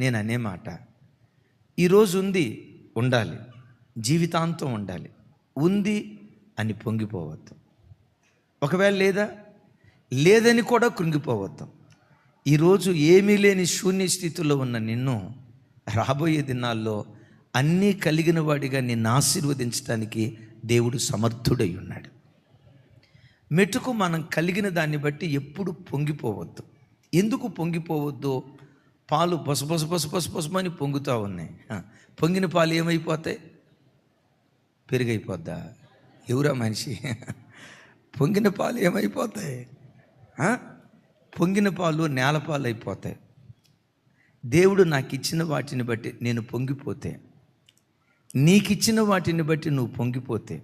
నేను అనే మాట ఈరోజు ఉంది ఉండాలి. జీవితాంతం ఉండాలి. ఉంది అని పొంగిపోవద్దు. ఒకవేళ లేదా లేదని కూడా కృంగిపోవద్దు. ఈరోజు ఏమీ లేని శూన్య స్థితిలో ఉన్న నిన్ను రాబోయే దినాల్లో అన్నీ కలిగిన వాడిగా నిన్ను ఆశీర్వదించడానికి దేవుడు సమర్థుడై ఉన్నాడు. మెటుకు మనం కలిగిన దాన్ని బట్టి ఎప్పుడు పొంగిపోవద్దు. ఎందుకు పొంగిపోవద్దో? పాలు బొస బొస బొస పొంగుతూ ఉన్నాయి. పొంగిన పాలు ఏమైపోతాయి? పెరుగైపోద్దా? ఎవరా మనిషి? పొంగిన పాలు ఏమైపోతాయి? పొంగిన పాలు నేలపాలు అయిపోతాయి దేవుడు నాకు ఇచ్చిన వాటిని బట్టి నేను పొంగిపోతే నీకిచ్చిన వాటిని బట్టి నువ్వు పొంగిపోతే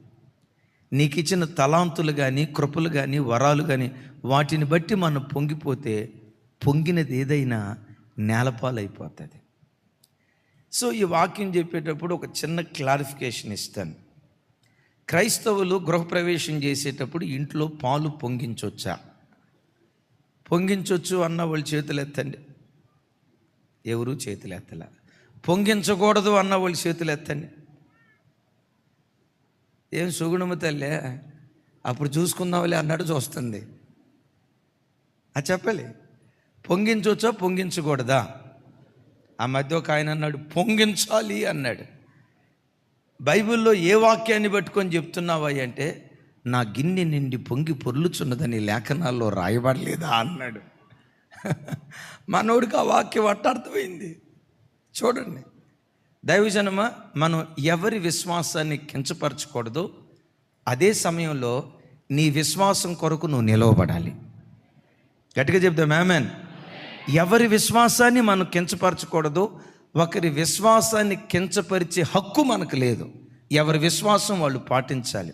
నీకు ఇచ్చిన తలాంతులు కానీ కృపలు కానీ వరాలు కానీ వాటిని బట్టి మనం పొంగిపోతే పొంగినది ఏదైనా నేలపాలైపోతుంది. సో ఈ వాక్యం చెప్పేటప్పుడు ఒక చిన్న క్లారిఫికేషన్ ఇస్తాను. క్రైస్తవులు గృహప్రవేశం చేసేటప్పుడు ఇంట్లో పాలు పొంగించొచ్చా? పొంగించవచ్చు అన్న వాళ్ళు చేతులు ఎత్తండి ఎవరు చేతులు ఎత్తలే పొంగించకూడదు అన్న వాళ్ళు చేతులు ఎత్తండి ఏం సుగుణము తల్లే? అప్పుడు చూసుకుందాంలే అన్నట్టు చూస్తుంది. అది చెప్పాలి. పొంగించవచ్చా పొంగించకూడదా? ఆ మధ్య ఒక ఆయన అన్నాడు పొంగించాలి అన్నాడు. బైబిల్లో ఏ వాక్యాన్ని పట్టుకొని చెప్తున్నావా అంటే నా గిన్నె నిండి పొంగి పొర్లుచున్నదని లేఖనాల్లో రాయబడలేదా అన్నాడు. మనోడికి ఆ వాక్యం అర్థమైంది. చూడండి. దైవజనమ మనం ఎవరి విశ్వాసాన్ని కించపరచకూడదు అదే సమయంలో నీ విశ్వాసం కొరకు నువ్వు నిలవబడాలి. గట్టిగా చెప్తా మ్యామెన్ ఎవరి విశ్వాసాన్ని మనం కించపరచకూడదు ఒకరి విశ్వాసాన్ని కించపరిచే హక్కు మనకు లేదు. ఎవరి విశ్వాసం వాళ్ళు పాటించాలి.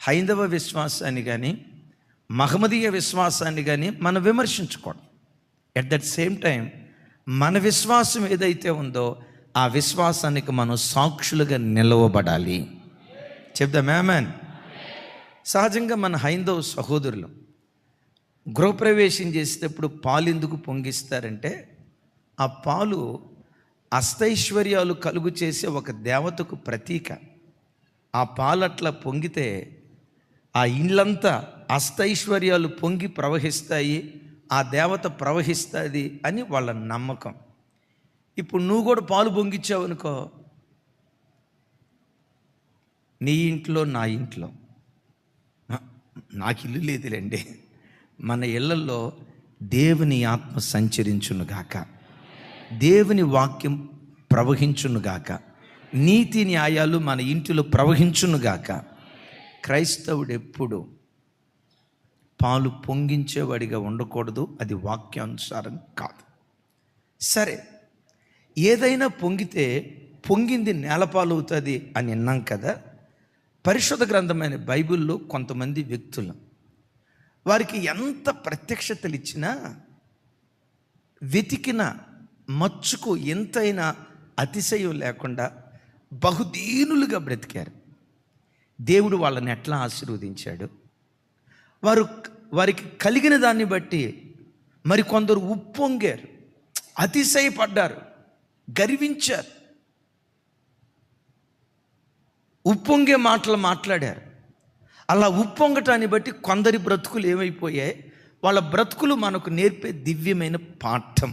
హైందవ విశ్వాసాన్ని కానీ మహమ్మదీయ విశ్వాసాన్ని కానీ మనం విమర్శించకూడదు. ఎట్ దట్ సేమ్ టైం మన విశ్వాసం ఏదైతే ఉందో ఆ విశ్వాసానికి మనం సాక్షులుగా నిలవబడాలి. చెప్దా మ్యామన్ సహజంగా మన హైందవ సహోదరులు గృహప్రవేశం చేసేటప్పుడు పాలు ఎందుకు పొంగిస్తారంటే ఆ పాలు అష్టైశ్వర్యాలు కలుగు చేసే ఒక దేవతకు ప్రతీక. ఆ పాలు అట్లా పొంగితే ఆ ఇళ్ళంతా అష్టైశ్వర్యాలు పొంగి ప్రవహిస్తాయి ఆ దేవత ప్రవహిస్తుంది అని వాళ్ళ నమ్మకం. ఇప్పుడు నువ్వు కూడా పాలు పొంగిచ్చావు అనుకో నీ ఇంట్లో నా ఇంట్లో. నాకు ఇల్లు లేదులేండి. మన ఇళ్ళలో దేవుని ఆత్మ సంచరించునుగాక దేవుని వాక్యం ప్రవహించునుగాక నీతి న్యాయాలు మన ఇంటిలో ప్రవహించునుగాక క్రైస్తవుడు ఎప్పుడు పాలు పొంగించేవాడిగా ఉండకూడదు అది వాక్యానుసారం కాదు. సరే ఏదైనా పొంగితే పొంగింది నేలపాలు అవుతుంది అని విన్నాం కదా. పరిశుద్ధ గ్రంథమైన బైబిల్లో కొంతమంది వ్యక్తులు వారికి ఎంత ప్రత్యక్షతలు ఇచ్చినా వెతికిన మచ్చుకు ఎంతైనా అతిశయం లేకుండా బహుదీనులుగా బ్రతికారు. దేవుడు వాళ్ళని ఎట్లా ఆశీర్వదించాడు? వారు వారికి కలిగిన దాన్ని బట్టి మరి కొందరు ఉప్పొంగారు అతిశయపడ్డారు గర్వించారు. ఉప్పొంగే మాటలు మాట్లాడారు. అలా ఉప్పొంగటాన్ని బట్టి కొందరి బ్రతుకులు ఏమైపోయాయి? వాళ్ళ బ్రతుకులు మనకు నేర్పే దివ్యమైన పాఠం.